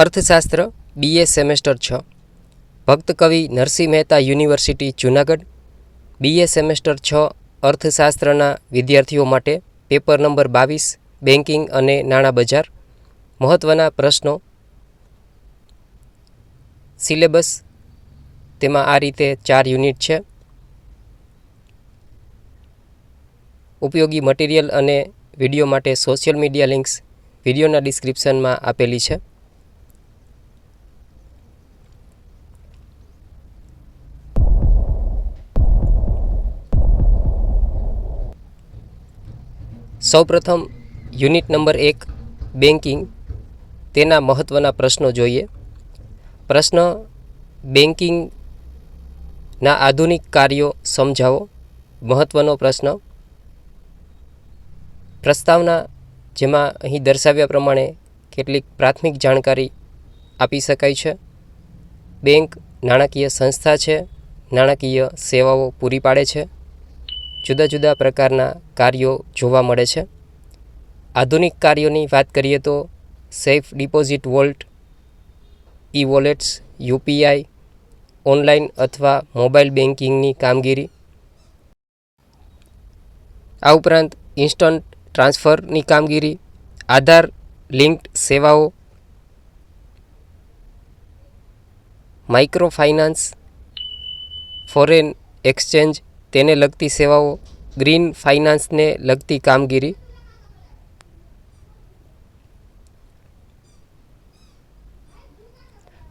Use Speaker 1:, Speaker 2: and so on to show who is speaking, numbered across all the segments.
Speaker 1: અર્થશાસ્ત્ર BA semester છ. Bhakta Kavi Narsinh Mehta university, Junagadh. BA semester છ, અર્થશાસ્ત્રના વિદ્યાર્થીઓ માટે પેપર નંબર બાવીસ બેન્કિંગ અને નાણાં બજાર. મહત્ત્વના પ્રશ્નો. સિલેબસ. તેમાં આ રીતે ચાર યુનિટ છે. ઉપયોગી મટીરિયલ અને વીડિયો માટે સોશિયલ મીડિયા લિંક્સ વિડીયોના ડિસ્ક્રિપ્શનમાં આપેલી છે. સૌપ્રથમ યુનિટ નંબર એક બેન્કિંગ તેના મહત્ત્વના પ્રશ્નો જોઈએ. પ્રશ્ન બેન્કિંગના આધુનિક કાર્યો સમજાવો. મહત્ત્વનો પ્રશ્ન, પ્રસ્તાવના જેમાં અહીં દર્શાવ્યા પ્રમાણે કેટલીક પ્રાથમિક જાણકારી આપી શકાય છે. બેંક નાણાકીય સંસ્થા છે, નાણાકીય સેવાઓ પૂરી પાડે છે. જુદા જુદા પ્રકારના કાર્યો જોવા મળે છે. આધુનિક કાર્યોની વાત કરીએ તો safe deposit vault e wallets UPI, online અથવા મોબાઈલ બેન્કિંગની કામગીરી. આ ઉપરાંત ઇન્સ્ટન્ટ ટ્રાન્સફરની કામગીરી, આધાર, લિંક્ડ સેવાઓ માઇક્રો ફાઇનાન્સ ફોરેન એક્સચેન્જ તેને લગતી સેવાઓ ગ્રીન ફાઇનાન્સને લગતી કામગીરી.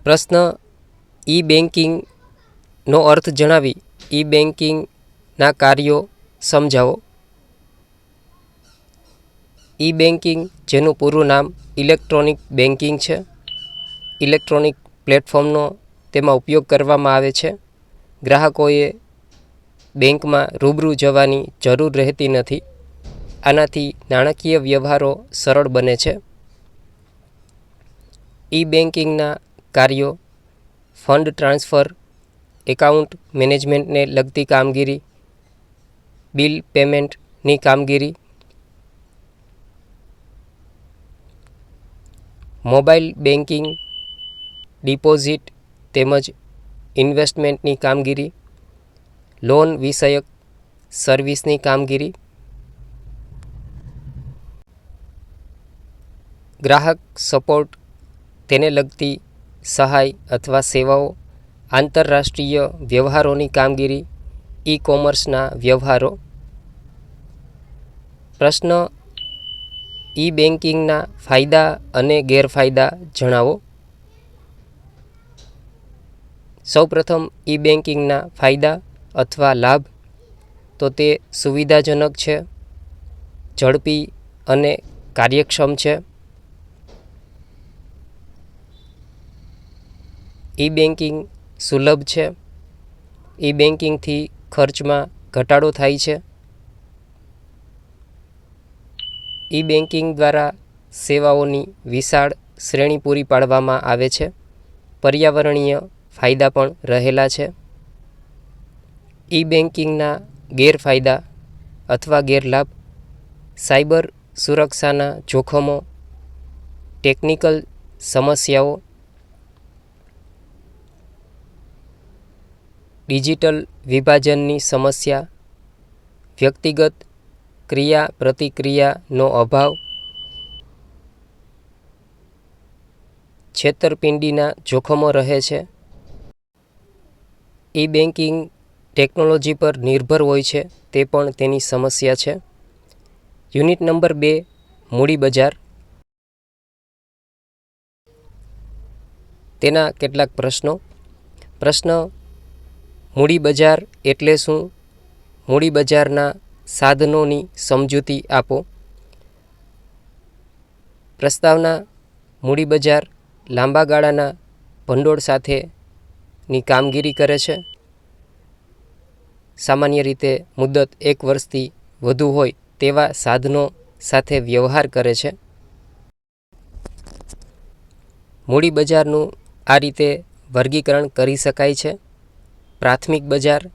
Speaker 1: પ્રશ્ન ઈ બેન્કિંગનો અર્થ જણાવી ઈ બેન્કિંગના કાર્યો સમજાવો. ઈ બેન્કિંગ જેનું પૂરું નામ ઇલેક્ટ્રોનિક બેન્કિંગ છે. ઇલેક્ટ્રોનિક પ્લેટફોર્મનો તેમાં ઉપયોગ કરવામાં આવે છે. ગ્રાહકોએ બેંકમાં રૂબરૂ જવાની જરૂર રહેતી નથી. આનાથી નાણાકીય વ્યવહારો સરળ બને છે. ઈ બેન્કિંગના કાર્યો, ફંડ ટ્રાન્સફર, એકાઉન્ટ મેનેજમેન્ટને લગતી કામગીરી, બિલ પેમેન્ટની કામગીરી, મોબાઈલ બેન્કિંગ ડિપોઝિટ તેમજ ઇન્વેસ્ટમેન્ટની કામગીરી લોન વિષયક સર્વિસની કામગીરી. ગ્રાહક સપોર્ટ તેને લગતી સહાય અથવા સેવાઓ, આંતરરાષ્ટ્રીય વ્યવહારોની કામગીરી ઈ કોમર્સના વ્યવહારો. પ્રશ્ન ઈ બેન્કિંગના ફાયદા અને ગેરફાયદા જણાવો. સૌપ્રથમ ઈ બેન્કિંગના ફાયદા અથવા લાભ, તો તે સુવિધાજનક છે, ઝડપી અને કાર્યક્ષમ છે. ઈ બેન્કિંગ સુલભ છે. ઈ બેન્કિંગથી ખર્ચમાં ઘટાડો થાય છે. ઈ બેન્કિંગ દ્વારા સેવાઓની વિશાળ શ્રેણી પૂરી પાડવામાં આવે છે. પર્યાવરણીય ફાયદા પણ રહેલા છે. ઈ બેન્કિંગના ગેરફાયદા અથવા ગેરલાભ, સાયબર સુરક્ષાના જોખમો, ટેકનિકલ સમસ્યાઓ, ડિજિટલ વિભાજનની સમસ્યા, વ્યક્તિગત ક્રિયા પ્રતિક્રિયાનો અભાવ, છેતરપિંડીના જોખમો રહે છે. ઈ બેન્કિંગ ટેકનોલોજી પર નિર્ભર હોય છે, તે પણ તેની સમસ્યા છે. યુનિટ નંબર બે, મૂડી બજાર. તેના કેટલાક પ્રશ્નો. પ્રશ્ન, મૂડી બજાર એટલે શું? મૂડી બજારના સાધનોની સમજૂતી આપો. પ્રસ્તાવના, મૂડી બજાર લાંબા ગાળાના ભંડોળ સાથેની કામગીરી કરે છે. સામાન્ય રીતે મુદત એક વર્ષથી વધુ હોય તેવા સાધનો સાથે વ્યવહાર કરે છે. મૂડી બજારનું આ રીતે વર્ગીકરણ કરી શકાય છે. પ્રાથમિક બજાર,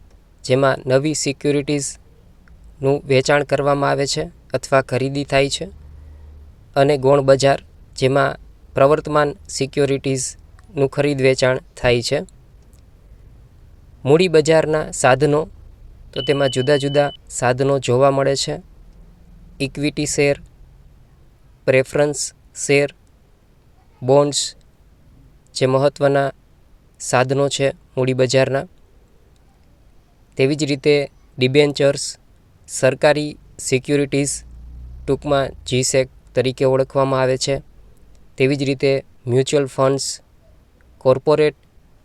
Speaker 1: જેમાં નવી સિક્યુરિટીઝનું વેચાણ કરવામાં આવે છે અથવા ખરીદી થાય છે. અને ગૌણ બજાર, જેમાં પ્રવર્તમાન સિક્યોરિટીઝનું ખરીદ વેચાણ થાય છે. મૂડી બજારના સાધનો તો તેમાં જુદા જુદા સાધનો જોવા મળે છે. Equity share preference share bonds જે મહત્ત્વના સાધનો છે મૂડી બજારના. તેવી જ રીતે ડિબેન્ચર્સ સરકારી સિક્યુરિટીઝ ટૂંકમાં જીસેક તરીકે ઓળખવામાં આવે છે. તેવી જ રીતે mutual funds corporate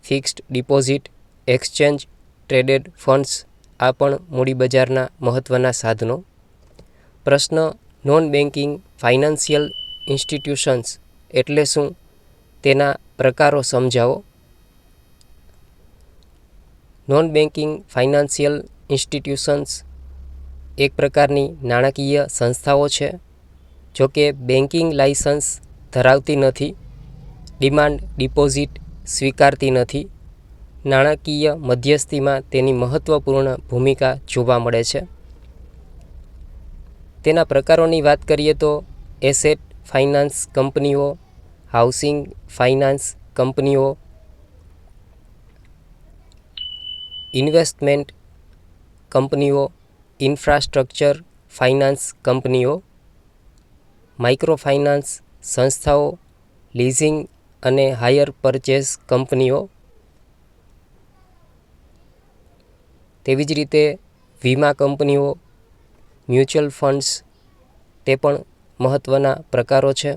Speaker 1: fixed deposit exchange traded funds આ પણ મૂડી બજારના મહત્ત્વના સાધનો. પ્રશ્ન નોન બેન્કિંગ ફાઇનાન્સિયલ ઇન્સ્ટિટ્યુશન્સ એટલે શું? તેના પ્રકારો સમજાવો. નોન બેન્કિંગ ફાઇનાન્સિયલ ઇન્સ્ટિટ્યુશન્સ એક પ્રકારની નાણાકીય સંસ્થાઓ છે, જો કે બેન્કિંગ લાઇસન્સ ધરાવતી નથી, ડિમાન્ડ ડિપોઝિટ સ્વીકારતી નથી નાણાકીય મધ્યસ્થીમાં તેની મહત્ત્વપૂર્ણ ભૂમિકા જોવા મળે છે. તેના પ્રકારોની વાત કરીએ તો એસેટ ફાઇનાન્સ કંપનીઓ, હાઉસિંગ ફાઇનાન્સ કંપનીઓ, ઇન્વેસ્ટમેન્ટ કંપનીઓ, ઇન્ફ્રાસ્ટ્રક્ચર ફાઇનાન્સ કંપનીઓ માઇક્રો ફાઇનાન્સ સંસ્થાઓ, લીઝિંગ અને હાયર પરચેસ કંપનીઓ તેવી જ રીતે વીમા કંપનીઓ, મ્યુચ્યુઅલ ફંડ્સ, તે પણ મહત્ત્વના પ્રકારો છે.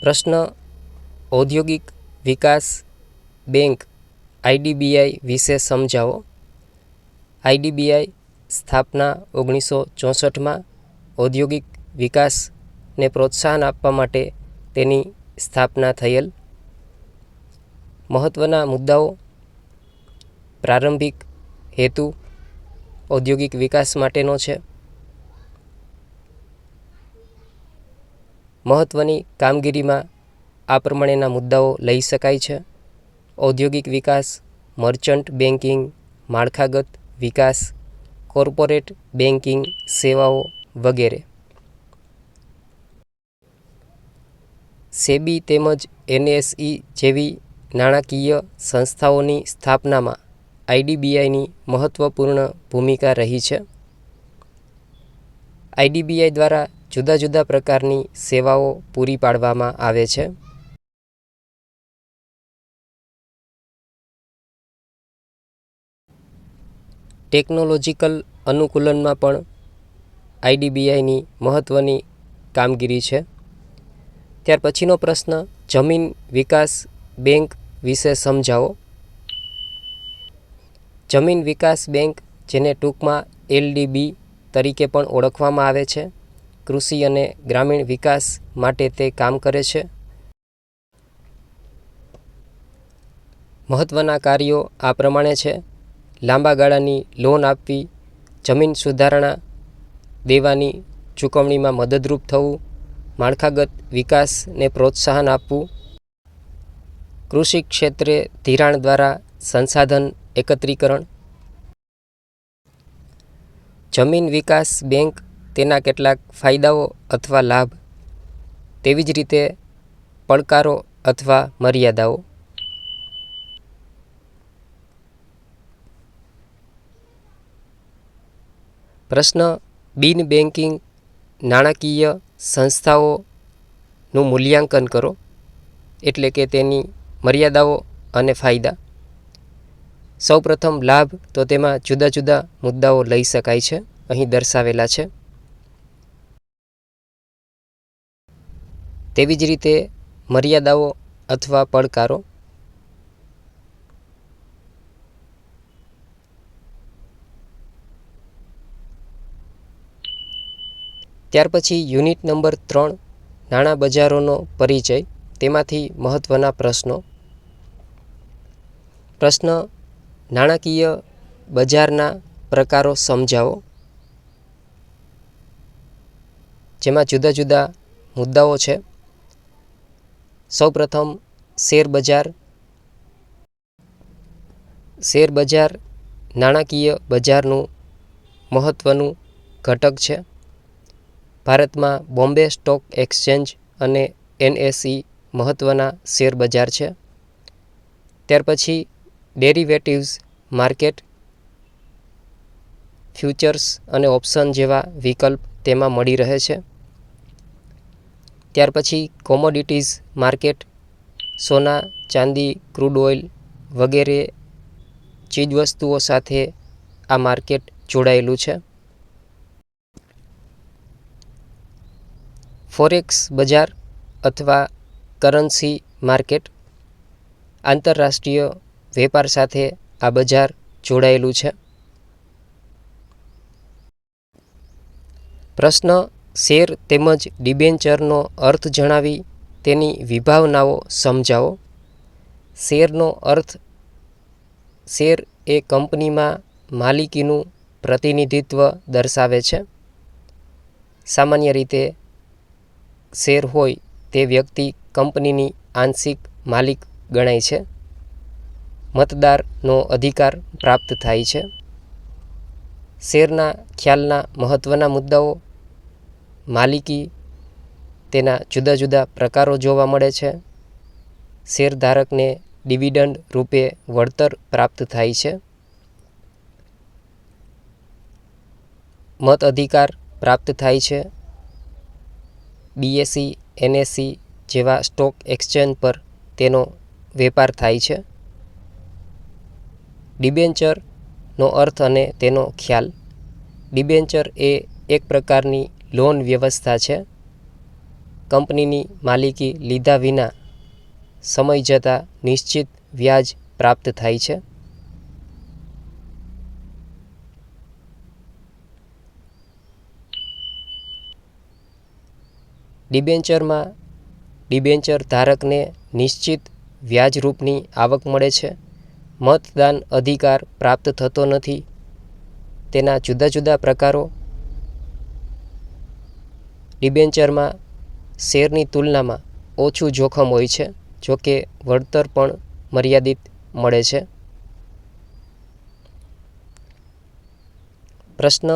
Speaker 1: પ્રશ્ન, ઔદ્યોગિક વિકાસ બેંક આઈડીબીઆઈ વિશે સમજાવો. આઈડીબીઆઈ સ્થાપના ઓગણીસો ચોસઠમાં ઔદ્યોગિક વિકાસને પ્રોત્સાહન આપવા માટે તેની સ્થાપના થયેલ. મહત્ત્વના મુદ્દાઓ, પ્રારંભિક હેતુ, ઔદ્યોગિક વિકાસ માટેનો છે. મહત્ત્વની કામગીરીમાં આ પ્રમાણેના મુદ્દાઓ લઈ શકાય છે. ઔદ્યોગિક વિકાસ, મર્ચન્ટ બેન્કિંગ, માળખાગત વિકાસ, કોર્પોરેટ બેન્કિંગ સેવાઓ વગેરે. સેબી તેમજ એનએસઈ જેવી નાણાકીય સંસ્થાઓની સ્થાપનામાં આઈડીબીઆઈની મહત્ત્વપૂર્ણ ભૂમિકા રહી છે. આઈડીબીઆઈ દ્વારા જુદા જુદા પ્રકારની સેવાઓ પૂરી પાડવામાં આવે છે. ટેકનોલોજીકલ અનુકૂલનમાં પણ આઈડીબીઆઈની મહત્ત્વની કામગીરી છે. ત્યાર પછીનો પ્રશ્ન, જમીન વિકાસ બેંક વિશે સમજાવો. જમીન વિકાસ બેંક, જેને ટૂંકમાં એલડીબી તરીકે પણ ઓળખવામાં આવે છે, કૃષિ અને ગ્રામીણ વિકાસ માટે તે કામ કરે છે. મહત્ત્વના કાર્યો આ પ્રમાણે છે. લાંબા ગાળાની લોન આપવી, જમીન સુધારણા, દેવાની ચૂકવણીમાં મદદરૂપ થવું, માળખાગત વિકાસને પ્રોત્સાહન આપવું કૃષિ ક્ષેત્રે ધિરાણ દ્વારા સંસાધન એકત્રીકરણ. જમીન વિકાસ બેંક તેના કેટલાક ફાયદાઓ અથવા લાભ. તેવી જ રીતે પડકારો અથવા મર્યાદાઓ. પ્રશ્ન બિન બેન્કિંગ નાણાકીય સંસ્થાઓનું મૂલ્યાંકન કરો. એટલે કે તેની મર્યાદાઓ અને ફાયદા. સૌપ્રથમ લાભ તો તેમાં જુદા જુદા મુદ્દાઓ લઈ શકાય છે, અહીં દર્શાવેલા છે. તેવી જ રીતે મર્યાદાઓ અથવા પડકારો. ત્યાર પછી યુનિટ નંબર ત્રણ, નાણાં બજારોનો પરિચય, તેમાંથી મહત્ત્વના પ્રશ્નો. પ્રશ્ન નાણાકીય બજારના પ્રકારો સમજાવો. જેમાં જુદા જુદા મુદ્દાઓ છે. સૌપ્રથમ શેર બજાર. શેર બજાર નાણાકીય બજારનું મહત્ત્વનું ઘટક છે. ભારતમાં બોમ્બે સ્ટોક એક્સચેન્જ અને એનએસઈ મહત્ત્વના શેર બજાર છે. ત્યાર પછી ડેરિવેટિવ્સ માર્કેટ, ફ્યુચર્સ અને ઓપ્શન જેવા વિકલ્પ તેમાં મળી રહે છે. ત્યાર પછી કોમોડિટીઝ, માર્કેટ, સોના, ચાંદી, ક્રૂડ ઓઇલ વગેરે ચીજવસ્તુઓ સાથે આ માર્કેટ જોડાયેલું છે. ફોરેક્સ બજાર અથવા કરન્સી માર્કેટ, આંતરરાષ્ટ્રીય વેપાર સાથે આ બજાર જોડાયેલું છે. પ્રશ્ન શેર તેમજ ડિબેન્ચરનો અર્થ જણાવી તેની વિભાવનાઓ સમજાવો. શેરનો અર્થ શેર એ કંપનીમાં માલિકીનું પ્રતિનિધિત્વ દર્શાવે છે. સામાન્ય રીતે શેર હોય તે વ્યક્તિ કંપનીની આંશિક માલિક ગણાય છે. મતદારનો અધિકાર પ્રાપ્ત થાય છે. શેરના ખ્યાલના મહત્ત્વના મુદ્દાઓ, માલિકી, તેના જુદા જુદા પ્રકારો જોવા મળે છે. શેરધારકને ડિવિડન્ડ રૂપે વળતર પ્રાપ્ત થાય છે. મત અધિકાર પ્રાપ્ત થાય છે. બીએસસી એનએસસી જેવા સ્ટોક એક્સચેન્જ પર તેનો વેપાર થાય છે. ડિબેન્ચરનો અર્થ અને તેનો ખ્યાલ. ડિબેન્ચર એ એક પ્રકારની લોન વ્યવસ્થા છે. કંપનીની માલિકી લીધા વિના સમય જતાં નિશ્ચિત વ્યાજ પ્રાપ્ત થાય છે. ડિબેન્ચરમાં ડિબેન્ચર ધારકને નિશ્ચિત વ્યાજરૂપની આવક મળે છે. મતદાન અધિકાર પ્રાપ્ત થતો નથી. તેના જુદા જુદા પ્રકારો. ડિબેન્ચરમાં શેરની તુલનામાં ઓછું જોખમ હોય છે જોકે વળતર પણ મર્યાદિત મળે છે. પ્રશ્ન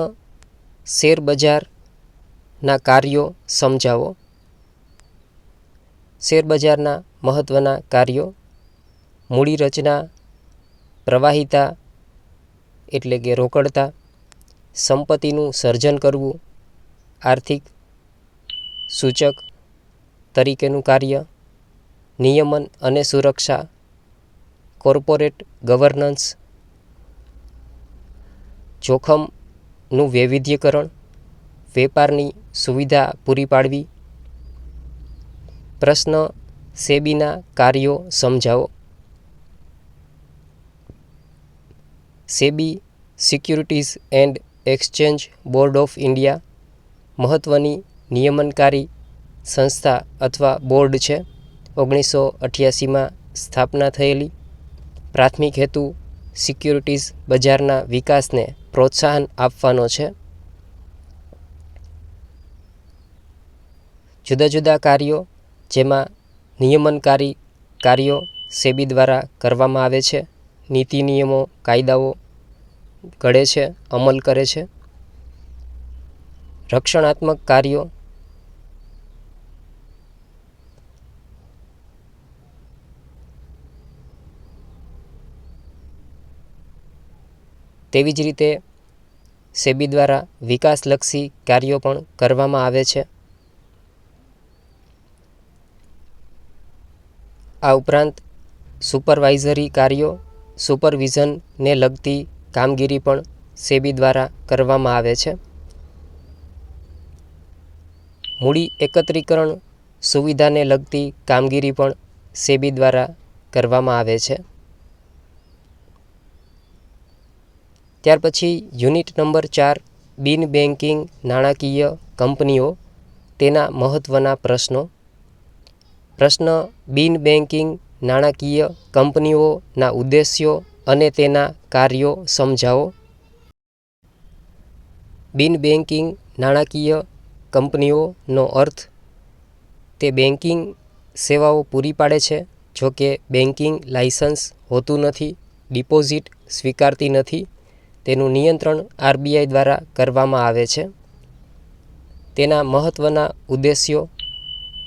Speaker 1: શેર બજારના કાર્યો સમજાવો. શેર બજારના મહત્ત્વના કાર્યો. મૂડી રચના પ્રવાહિતા એટલે કે રોકડતા, સંપત્તિનું સર્જન કરવું, આર્થિક સૂચક તરીકેનું કાર્ય, નિયમન અને સુરક્ષા, કોર્પોરેટ ગવર્નન્સ, જોખમનું વૈવિધ્યકરણ, વેપારની સુવિધા પૂરી પાડવી, પ્રશ્ન સેબીના કાર્યો સમજાવો. SEBI securities and exchange board of India મહત્ત્વની નિયમનકારી સંસ્થા અથવા બોર્ડ છે. ઓગણીસો અઠ્યાસીમાં સ્થાપના થયેલી. પ્રાથમિક હેતુ સિક્યુરિટીઝ બજારના વિકાસને પ્રોત્સાહન આપવાનો છે. જુદા જુદા કાર્યો જેમાં નિયમનકારી કાર્યો સેબી દ્વારા કરવામાં આવે છે. નીતિ, નિયમો, કાયદાઓ ઘડે છે, અમલ કરે છે. રક્ષણાત્મક કાર્યો તેવી જ રીતે સેબી દ્વારા વિકાસલક્ષી કાર્યો પણ કરવામાં આવે છે. આ ઉપરાંત સુપરવાઇઝરી કાર્યો સુપરવિઝનને લગતી કામગીરી પણ સેબી દ્વારા કરવામાં આવે છે. મૂડી એકત્રીકરણ સુવિધાને લગતી કામગીરી પણ સેબી દ્વારા કરવામાં આવે છે. ત્યાર પછી યુનિટ નંબર ચાર બિન બેન્કિંગ નાણાકીય કંપનીઓ તેના મહત્ત્વના પ્રશ્નો. પ્રશ્ન બિન બેન્કિંગ નાણાકીય કંપનીઓના ઉદ્દેશ્યો અને તેના કાર્યો સમજાવો. બિન બેન્કિંગ નાણાકીય કંપનીઓનો અર્થ, તે બેન્કિંગ સેવાઓ પૂરી પાડે છે જોકે બેન્કિંગ લાયસન્સ હોતું નથી, ડિપોઝિટ સ્વીકારતી નથી, તેનું નિયંત્રણ આરબીઆઈ દ્વારા કરવામાં આવે છે. તેના મહત્ત્વના ઉદ્દેશ્યો,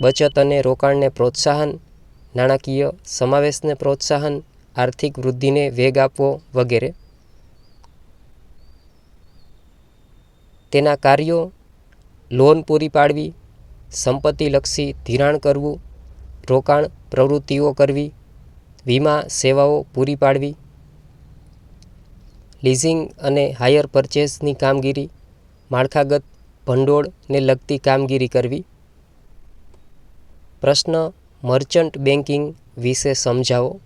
Speaker 1: બચત અને રોકાણને પ્રોત્સાહન નાણાકીય સમાવેશને પ્રોત્સાહન, આર્થિક વૃદ્ધિને વેગ આપવો વગેરે. તેના કાર્યો, લોન પૂરી પાડવી સંપત્તિલક્ષી ધિરાણ કરવું, રોકાણ પ્રવૃત્તિઓ કરવી, વીમા સેવાઓ પૂરી પાડવી, લીઝિંગ અને હાયર પરચેસની કામગીરી, માળખાગત ભંડોળને લગતી કામગીરી કરવી. પ્રશ્ન મર્ચન્ટ બેન્કિંગ વિશે સમજાવો.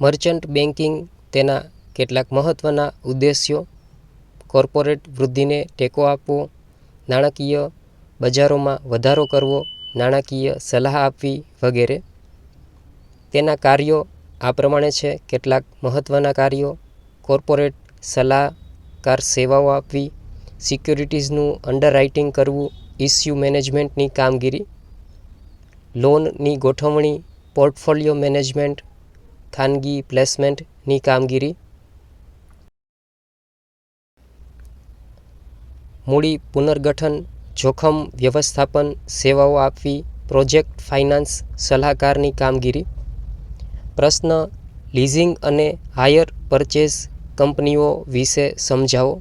Speaker 1: મર્ચન્ટ બેન્કિંગ તેના કેટલાક મહત્ત્વના ઉદ્દેશ્યો. કોર્પોરેટ વૃદ્ધિને ટેકો આપવો. નાણાકીય બજારોમાં વધારો કરવો. નાણાકીય સલાહ આપવી વગેરે. તેના કાર્યો આ પ્રમાણે છે. કેટલાક મહત્ત્વના કાર્યો. કોર્પોરેટ સલાહકાર સેવાઓ આપવી. સિક્યુરિટીઝનું અંડરરાઇટિંગ કરવું. ઇસ્યુ મેનેજમેન્ટની કામગીરી, લોનની ગોઠવણી, પોર્ટફોલિયો મેનેજમેન્ટ, ખાનગી પ્લેસમેન્ટની કામગીરી, મૂડી પુનર્ગઠન, જોખમ વ્યવસ્થાપન, સેવાઓ આપવી, પ્રોજેક્ટ ફાઇનાન્સ સલાહકારની કામગીરી, પ્રશ્ન લીઝિંગ અને હાયર પરચેઝ કંપનીઓ વિશે સમજાવો.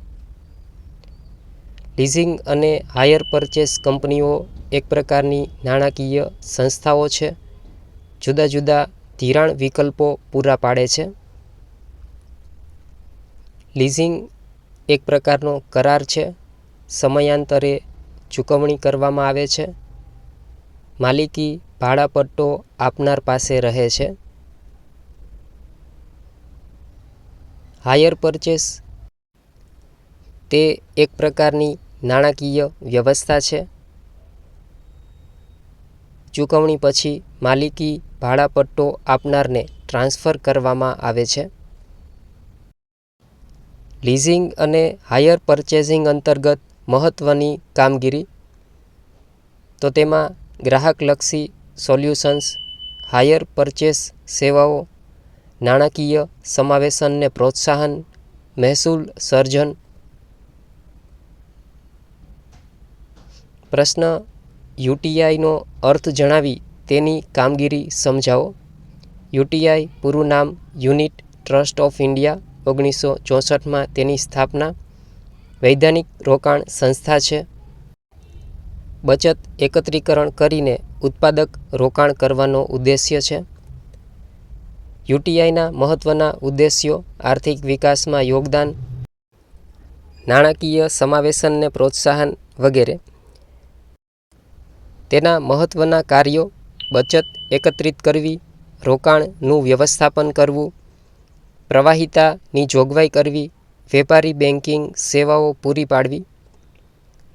Speaker 1: લીઝિંગ અને હાયર પરચેસ કંપનીઓ એક પ્રકારની નાણાકીય સંસ્થાઓ છે. જુદા જુદા ધિરાણ વિકલ્પો પૂરા પાડે છે. લીઝિંગ એક પ્રકારનો કરાર છે. સમયાંતરે ચૂકવણી કરવામાં આવે છે. માલિકી ભાડાપટ્ટો આપનાર પાસે રહે છે. હાયર પરચેસ તે એક પ્રકારની નાણાકીય વ્યવસ્થા છે. ચૂકવણી પછી માલિકી ભાડાપટ્ટો આપનારને ટ્રાન્સફર કરવામાં આવે છે. લીઝિંગ અને હાયર પરચેઝિંગ અંતર્ગત મહત્ત્વની કામગીરી. તો તેમાં ગ્રાહકલક્ષી સોલ્યુશન્સ, હાયર પરચેસ સેવાઓ, નાણાકીય સમાવેશનને પ્રોત્સાહન, મહેસૂલ સર્જન પ્રશ્ન યુટીઆઈનો અર્થ જણાવી તેની કામગીરી સમજાવો. યુટીઆઈ પૂરું નામ યુનિટ ટ્રસ્ટ ઓફ ઇન્ડિયા ઓગણીસો ચોસઠમાં તેની સ્થાપના. વૈધાનિક રોકાણ સંસ્થા છે. બચત એકત્રીકરણ કરીને ઉત્પાદક રોકાણ કરવાનો ઉદ્દેશ્ય છે. યુટીઆઈના મહત્ત્વના ઉદ્દેશ્યો આર્થિક વિકાસમાં યોગદાન, નાણાકીય સમાવેશનને પ્રોત્સાહન વગેરે. તેના મહત્ત્વના કાર્યો, બચત એકત્રિત કરવી, રોકાણનું વ્યવસ્થાપન કરવું, પ્રવાહિતાની જોગવાઈ કરવી, વેપારી બેન્કિંગ સેવાઓ પૂરી પાડવી,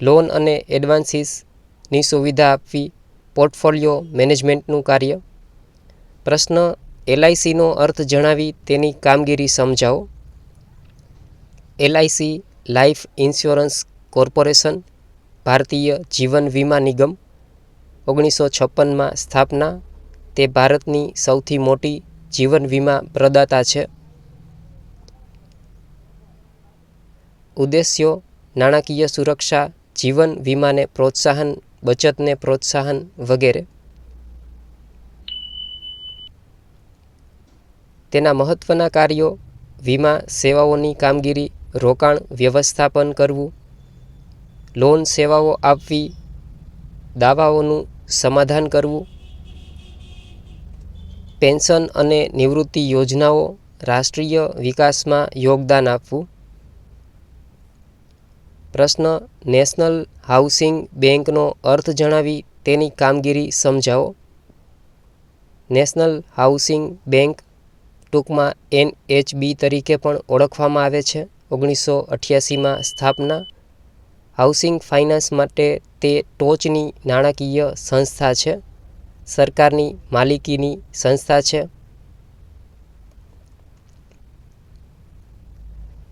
Speaker 1: લોન અને એડવાન્સીસની સુવિધા આપવી, પોર્ટફોલિયો મેનેજમેન્ટનું કાર્ય. પ્રશ્ન એલઆઈસીનો અર્થ જણાવી તેની કામગીરી સમજાવો. એલઆઈસી લાઈફ ઇન્સ્યોરન્સ કોર્પોરેશન, ભારતીય જીવન વીમા નિગમ ઓગણીસો છપ્પનમાં સ્થાપના તે ભારતની સૌથી મોટી જીવન વીમા પ્રદાતા છે. ઉદ્દેશ્યો, નાણાકીય સુરક્ષા, જીવન વીમાને પ્રોત્સાહન, બચતને પ્રોત્સાહન વગેરે. તેના મહત્ત્વના કાર્યો, વીમા સેવાઓની કામગીરી, રોકાણ, વ્યવસ્થાપન કરવું, લોન સેવાઓ આપવી, દાવાઓનું સમાધાન કરવું, પેન્શન અને નિવૃત્તિ યોજનાઓ, રાષ્ટ્રીય વિકાસમાં યોગદાન આપવું. પ્રશ્ન, નેશનલ હાઉસિંગ બેંકનો અર્થ જણાવી તેની કામગીરી સમજાવો. નેશનલ હાઉસિંગ બેંક ટૂંકમાં એનએચબી તરીકે પણ ઓળખવામાં આવે છે. ઓગણીસો અઠ્યાસીમાં સ્થાપના હાઉસિંગ ફાઇનાન્સ માટે તે ટોચની નાણાકીય સંસ્થા છે, સરકારની માલિકીની સંસ્થા છે.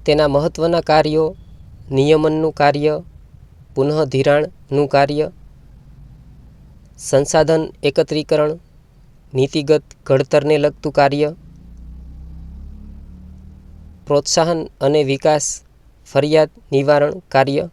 Speaker 1: તેના મહત્ત્વના કાર્યો નિયમનનું કાર્ય, પુનઃધિરાણનું કાર્ય, સંસાધન એકત્રીકરણ, નીતિગત ઘડતરને લગતું કાર્ય, પ્રોત્સાહન અને વિકાસ, ફરિયાદ નિવારણ કાર્ય